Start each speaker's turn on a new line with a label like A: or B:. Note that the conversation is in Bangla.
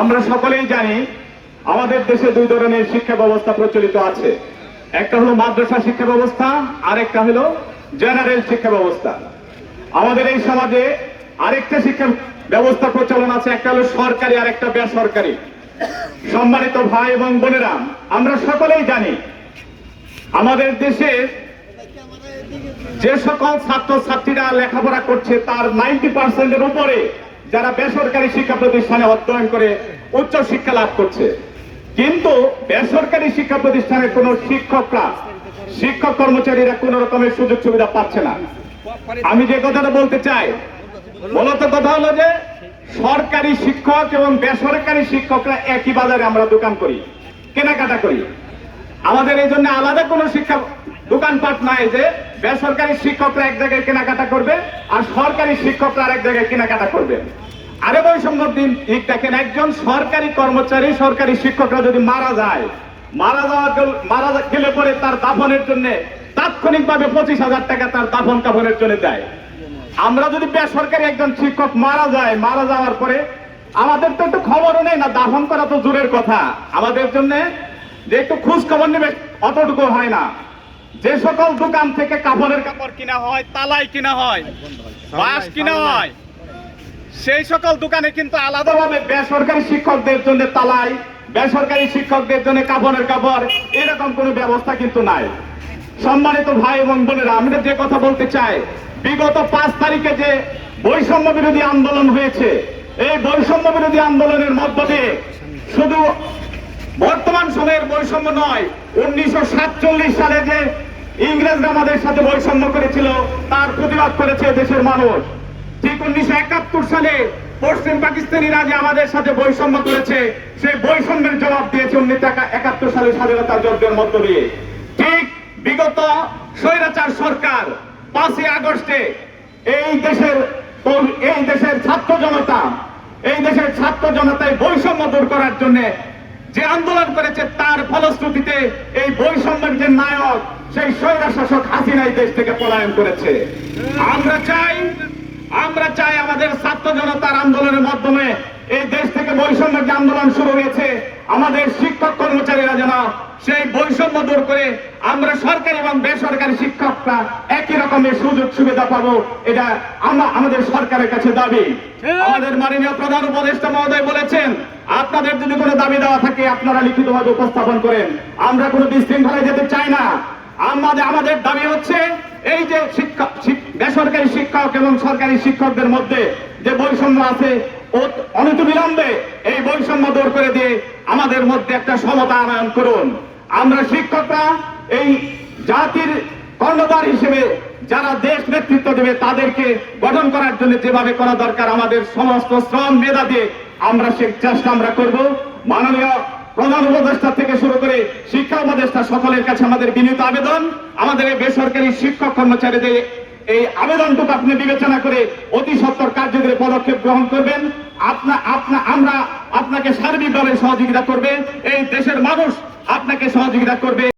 A: আমরা সকলেই জানি আমাদের দেশে দুই ধরনের শিক্ষা ব্যবস্থা প্রচলিত আছে। একটা হলো মাদ্রাসা শিক্ষা ব্যবস্থা আর একটা হলো জেনারেল শিক্ষা ব্যবস্থা। আমাদের এই সমাজে আরেকটা শিক্ষা ব্যবস্থা প্রচলন আছে, একটা হলো সরকারি আর একটা বেসরকারি। সম্মানিত ভাই এবং বোনেরা, আমরা সকলেই জানি আমাদের দেশে যে সকল ছাত্র ছাত্রীরা লেখাপড়া করছে, তার নাইনটি পার্সেন্টের উপরে যারা বেসরকারি শিক্ষা প্রতিষ্ঠানে অধ্যয়ন করে উচ্চ শিক্ষা লাভ করছে। কিন্তু বেসরকারি শিক্ষা প্রতিষ্ঠানের কোন শিক্ষকরা, শিক্ষক কর্মচারীরা কোন রকমের সুযোগ সুবিধা পাচ্ছে না। আমি যে কথাটা বলতে চাই, মূলত কথা হলো যে সরকারি শিক্ষক এবং বেসরকারি শিক্ষকরা একই বাজারে আমরা দোকান করি, কেনাকাটা করি। আমাদের এই জন্য আলাদা কোনো শিক্ষা দোকানপাট নাই যে বেসরকারি শিক্ষকরা এক জায়গায় কেনাকাটা করবে আর সরকারি শিক্ষকরা আরেক জায়গায় কেনাকাটা করবে। আরে বৈষম্য দিন, ঠিক দেখেন, একজন সরকারি কর্মচারী, সরকারি শিক্ষকরা যদি মারা যায়, মারা যাওয়া মারা গেলে পরে তার দাফনের জন্য তাৎক্ষণিকভাবে পঁচিশ হাজার টাকা তার দাফন কাফনের জন্য দেয়। আমরা যদি বেসরকারি একজন শিক্ষক মারা যায়, মারা যাওয়ার পরে আমাদের তো একটু খবরও নেই না, দাফন করা তো জোরের কথা। আমাদের জন্য যে একটু খোঁজ খবর নেবে, অতটুকু হয় না। যে সকল দোকান থেকে কাপড়ের কাপড় কিনা হয়, তালাই কিনা হয়, বাঁশ কিনা হয়, সেই সকল দোকানে কিন্তু আলাদাভাবে বেসরকারি শিক্ষকদের জন্য তালাই, বেসরকারি শিক্ষকদের জন্য কাপড়ের কাপড়, এরকম কোনো ব্যবস্থা কিন্তু নাই। সম্মানিত ভাই এবং বোনেরা আমরা যে কথা বলতে চাই, বিগত পাঁচ তারিখে যে বৈষম্য বিরোধী আন্দোলন হয়েছে, এই বৈষম্য বিরোধী আন্দোলনের মধ্য দিয়ে শুধু বর্তমান সময়ের বৈষম্য নয়। উনিশশো সালে যে ইংরেজরা আমাদের সাথে বৈষম্য করেছিল, তার প্রতিবাদ করেছে দেশের মানুষ। ঠিক উনিশশো একাত্তর সালে পশ্চিম পাকিস্তানিরা যে আমাদের সাথে বৈষম্য করেছে। সেই বৈষম্যের জবাব দিয়েছে উনিশশো একাত্তর সালে স্বাধীনতা যজ্ঞের মধ্য দিয়ে। ঠিক বিগত স্বৈরাচার সরকার পাঁচই আগস্টে এই দেশের এই দেশের ছাত্র জনতা, এই দেশের ছাত্র জনতায় বৈষম্য দূর করার জন্য আন্দোলন করেছে তার ফলশ্রুতিতে এই বৈষম্যের যে নায়ক সেই স্বৈরা শাসক হাসিনা এই দেশ থেকে পলায়ন করেছে। আমরা চাই আমরা চাই আমাদের ছাত্র জনতার আন্দোলনের মাধ্যমে এই দেশ থেকে বৈষম্যের যে আন্দোলন শুরু হয়েছে আমাদের শিক্ষক কর্মচারীরা যেন সেই বৈষম্য দূর করে আমরা সরকারি এবং বেসরকারি শিক্ষকরা একই রকমের সুযোগ সুবিধা পাবো এটা আমরা আমাদের সরকারের কাছে দাবি। আমাদের মাননীয় প্রধান উপদেষ্টা মহোদয় বলেছেন আপনাদের যদি কোনো দাবি দেওয়া থাকে, আপনারা লিখিতভাবে উপস্থাপন করেন। আমরা কোনো বিশৃঙ্খলায় যেতে চাই না। আমাদের আমাদের দাবি হচ্ছে এই যে শিক্ষক শিক- বেসরকারি শিক্ষক এবং সরকারি শিক্ষকদের মধ্যে যে বৈষম্য আছে, ও অনতি বিলম্বে এই বৈষম্য দূর করে দিয়ে আমাদের মধ্যে একটা সমতা আনয়ন করুন। আমরা শিক্ষকরা এই জাতির কর্ণধার হিসেবে যারা দেশ নেতৃত্ব দেবে, তাদেরকে গঠন করার জন্য যেভাবে করা দরকার, আমাদের সমস্ত শ্রম মেধা দিয়ে আমরা সে চেষ্টা আমরা করব। মাননীয় প্রধান উপদেষ্টা থেকে শুরু করে শিক্ষা উপদেষ্টা সকলের কাছে আমাদের বিনীত আবেদন। আমাদের এই বেসরকারি শিক্ষক কর্মচারীদের এই আবেদনটুকু আপনি বিবেচনা করে অতি সত্তর কার্যকরী পদক্ষেপ গ্রহণ করবেন। আপনা আপনা, আমরা আপনাকে সার্বিকভাবে সহযোগিতা করবে। এই দেশের মানুষ আপনাকে সহযোগিতা করবে।